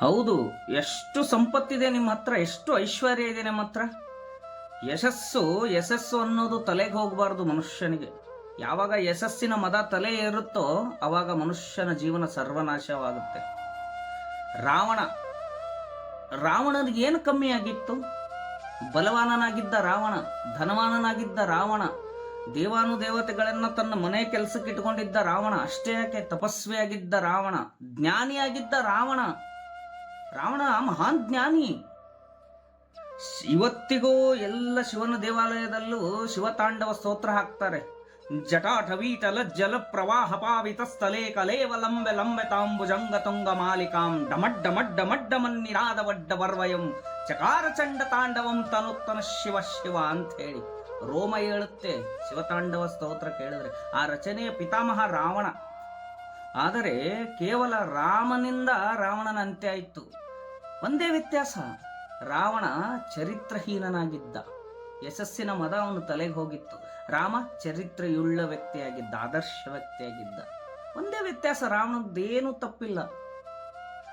ಹೌದು, ಎಷ್ಟು ಸಂಪತ್ತಿದೆ ನಿಮ್ಮ ಹತ್ರ, ಎಷ್ಟು ಐಶ್ವರ್ಯ ಇದೆ ನಿಮ್ಮ ಹತ್ರ? ಯಶಸ್ಸು ಯಶಸ್ಸು ಅನ್ನೋದು ತಲೆಗೆ ಹೋಗಬಾರ್ದು ಮನುಷ್ಯನಿಗೆ. ಯಾವಾಗ ಯಶಸ್ಸಿನ ಮದ ತಲೆ ಏರುತ್ತೋ, ಅವಾಗ ಮನುಷ್ಯನ ಜೀವನ ಸರ್ವನಾಶವಾಗುತ್ತೆ. ರಾವಣ, ರಾವಣನಿಗೆ ಏನು ಕಮ್ಮಿ ಆಗಿತ್ತು? ಬಲವಾನನಾಗಿದ್ದ ರಾವಣ, ಧನವಾನನಾಗಿದ್ದ ರಾವಣ, ದೇವಾನುದೇವತೆಗಳನ್ನು ತನ್ನ ಮನೆ ಕೆಲಸಕ್ಕೆ ಇಟ್ಕೊಂಡಿದ್ದ ರಾವಣ, ಅಷ್ಟೇ ಯಾಕೆ? ತಪಸ್ವಿಯಾಗಿದ್ದ ರಾವಣ, ಜ್ಞಾನಿಯಾಗಿದ್ದ ರಾವಣ. ರಾವಣ ಮಹಾನ್ ಜ್ಞಾನಿ. ಇವತ್ತಿಗೂ ಎಲ್ಲ ಶಿವನ ದೇವಾಲಯದಲ್ಲೂ ಶಿವತಾಂಡವ ಸ್ತೋತ್ರ ಹಾಕ್ತಾರೆ. ಜಟಾಟವೀಟಲ ಜಲ ಪ್ರವಾಹ ಪಾವಿತ ಸ್ಥಳೇ ಕಲೇವ ಲಂಬೆ ಲಂಬೆ ತಾಂಬುಜಂಗ ತುಂಗ ಮಾಲಿಕಾಂ ಡಮಡ್ಡ ಮಡ್ಡ ಮಡ್ಡ ಮನ್ನಿರಾದ ವಡ್ಡ ವರ್ವಯಂ ಚಕಾರ ಚಂಡ ತಾಂಡವಂ ತನುತ್ತನ ಶಿವ ಶಿವ ಅಂತ ಹೇಳಿ ರೋಮ ಹೇಳುತ್ತೆ ಶಿವತಾಂಡವ ಸ್ತೋತ್ರ ಕೇಳಿದ್ರೆ. ಆ ರಚನೆಯ ಪಿತಾಮಹ ರಾವಣ. ಆದರೆ ಕೇವಲ ರಾಮನಿಂದ ರಾವಣನ ಅಂತ್ಯ ಆಯಿತು. ಒಂದೇ ವ್ಯತ್ಯಾಸ. ರಾವಣ ಚರಿತ್ರಹೀನನಾಗಿದ್ದ. ಯಶಸ್ಸಿನ ಮದ ಅವನು ತಲೆಗೆ ಹೋಗಿತ್ತು. ರಾಮ ಚರಿತ್ರೆಯುಳ್ಳ ವ್ಯಕ್ತಿಯಾಗಿದ್ದ, ಆದರ್ಶ ವ್ಯಕ್ತಿಯಾಗಿದ್ದ. ಒಂದೇ ವ್ಯತ್ಯಾಸ, ರಾವಣದ್ದೇನು ತಪ್ಪಿಲ್ಲ.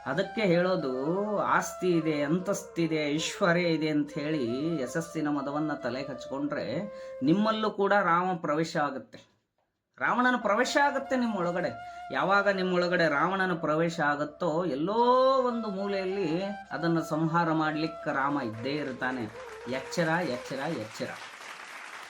ಅದಕ್ಕೆ ಹೇಳೋದು, ಆಸ್ತಿ ಇದೆ ಅಂತಸ್ತಿದೆ ಐಶ್ವರ್ಯ ಇದೆ ಅಂತ ಹೇಳಿ ಯಶಸ್ಸಿನ ಮದವನ್ನ ತಲೆಗೆ ಹಚ್ಕೊಂಡ್ರೆ ನಿಮ್ಮಲ್ಲೂ ಕೂಡ ರಾಮ ಪ್ರವೇಶ ಆಗುತ್ತೆ. ರಾವಣನ ಪ್ರವೇಶ ಆಗುತ್ತೆ ನಿಮ್ಮ ಒಳಗಡೆ. ಯಾವಾಗ ನಿಮ್ಮ ಒಳಗಡೆ ರಾವಣನ ಪ್ರವೇಶ ಆಗುತ್ತೋ ಎಲ್ಲೋ ಒಂದು ಮೂಲೆಯಲ್ಲಿ ಅದನ್ನು ಸಂಹಾರ ಮಾಡಲಿಕ್ಕೆ ರಾಮ ಇದ್ದೇ ಇರ್ತಾನೆ. ಎಚ್ಚರ ಎಚ್ಚರ ಎಚ್ಚರ.